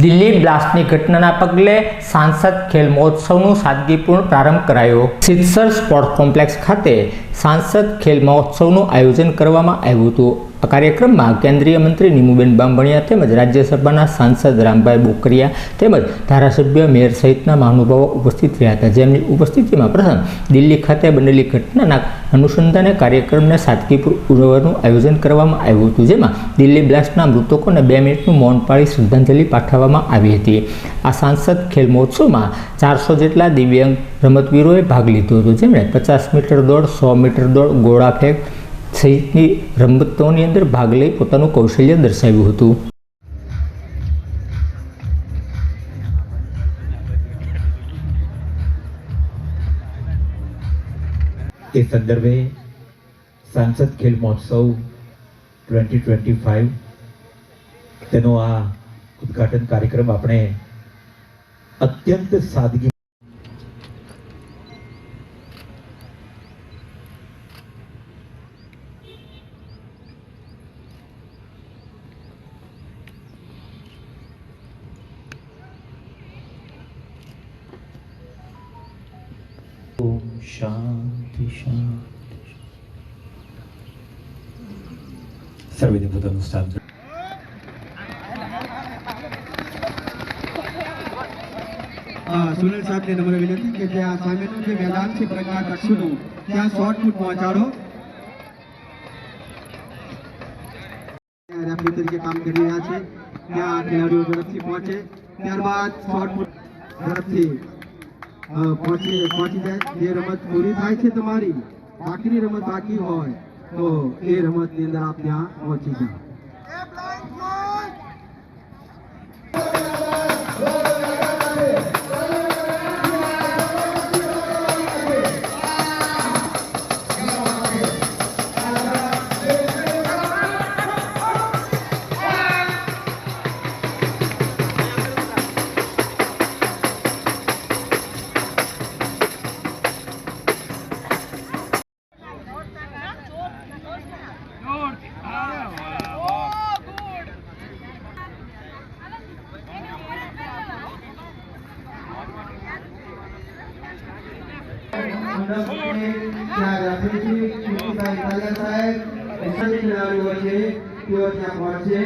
દિલ્હી બ્લાસ્ટની ઘટનાના પગલે સાંસદ ખેલ મહોત્સવનું સાદગીપૂર્ણ પ્રારંભ કરાયો. સિત્સર સ્પોર્ટ કોમ્પ્લેક્સ ખાતે સાંસદ ખેલ મહોત્સવનું આયોજન કરવામાં આવ્યું હતું. આ કાર્યક્રમમાં કેન્દ્રીય મંત્રી નીમુબેન બાંભણિયા તેમજ રાજ્યસભાના સાંસદ રામભાઈ બોકરિયા તેમજ ધારાસભ્ય મેયર સહિતના મહાનુભાવો ઉપસ્થિત રહ્યા હતા. જેમની ઉપસ્થિતિમાં પ્રથમ દિલ્હી ખાતે બનેલી ઘટનાના અનુસંધાને કાર્યક્રમને સાદગીપૂર્વક ઉજવવાનું આયોજન કરવામાં આવ્યું હતું, જેમાં દિલ્હી બ્લાસ્ટના મૃતકોને બે મિનિટનું મૌન પાળી શ્રદ્ધાંજલિ પાઠવવામાં આવી હતી. આ સાંસદ ખેલ મહોત્સવમાં ચારસો જેટલા દિવ્યાંગ રમતવીરોએ ભાગ લીધો હતો. જેમણે પચાસ મીટર દોડ, સો મીટર દોડ ગોળા ફેંક સહિતની રમતોની અંદર ભાગ લઈ પોતાનું કૌશલ્ય દર્શાવ્યું હતું. એ સંદર્ભે સાંસદ ખેલ મહોત્સવ ટ્વેન્ટી ટ્વેન્ટી ફાઇવ તેનો આ ઉદ્ઘાટન કાર્યક્રમ આપણે અત્યંત સાદગી શાંતિ શાંતિ. સર્વેને પોતાનું સ્થાન સુનિલ સાહેબને નમ્ર વિનંતી કે ત્યાં સામેનું જે મેદાન છે પ્રજ્ઞા કક્ષનું, ત્યાં શોર્ટ ફૂટ પહોંચાડો. રેફરી તરીકે કામ કરી રહ્યા છે. ત્યાં ખેલાડીઓ ઝડપથી પહોંચે. ત્યારબાદ શોર્ટ ફૂટ ઝડપથી પહોંચી પહોંચી જાય. જે રમત પૂરી થાય છે તમારી. બાકીની રમત બાકી હોય તો એ રમતની અંદર આપ ત્યાં પહોંચી જાઓ. ત્યાં રેફરીજી કીર્તિભાઈ ઇટાલિયા સાહેબ એસએમસી ખેલાડીઓ છે તેઓ ત્યાં પહોંચે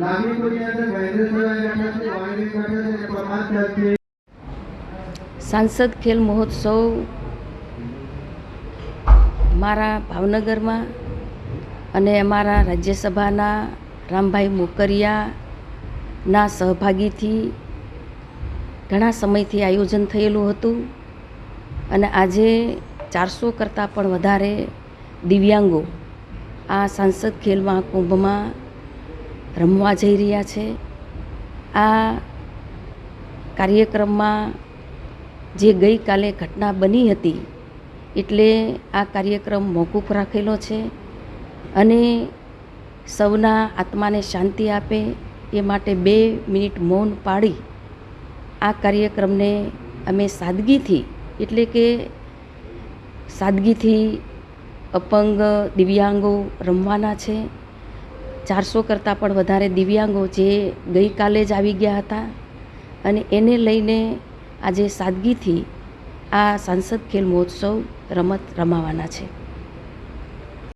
લાગણીપુરની અંદર મહેન્દ્રભાઈ બેઠા છે વાણી બેઠા છે અને પ્રમાદ છે સાંસદ ખેલ મહોત્સવ મારા ભાવનગરમાં અને અમારા રાજ્યસભાના રામભાઈ મોકરિયાના સહભાગીથી ઘણા સમયથી આયોજન થયેલું હતું. અને આજે ચારસો કરતાં પણ વધારે દિવ્યાંગો આ સાંસદ ખેલ મહાકુંભમાં રમવા જઈ રહ્યા છે. આ કાર્યક્રમમાં જે ગઈકાલે ઘટના બની હતી એટલે આ કાર્યક્રમ મોકૂફ રાખેલો છે અને સૌના આત્માને શાંતિ આપે એ માટે બે મિનિટ મૌન પાડી આ કાર્યક્રમને અમે સાદગીથી એટલે કે સાદગીથી અપંગ દિવ્યાંગો રમવાના છે. ચારસો કરતાં પણ વધારે દિવ્યાંગો જે ગઈકાલે જ આવી ગયા હતા અને એને લઈને આજે સાદગીથી આ સાંસદ ખેલ મહોત્સવ રમત રમાવાના છે.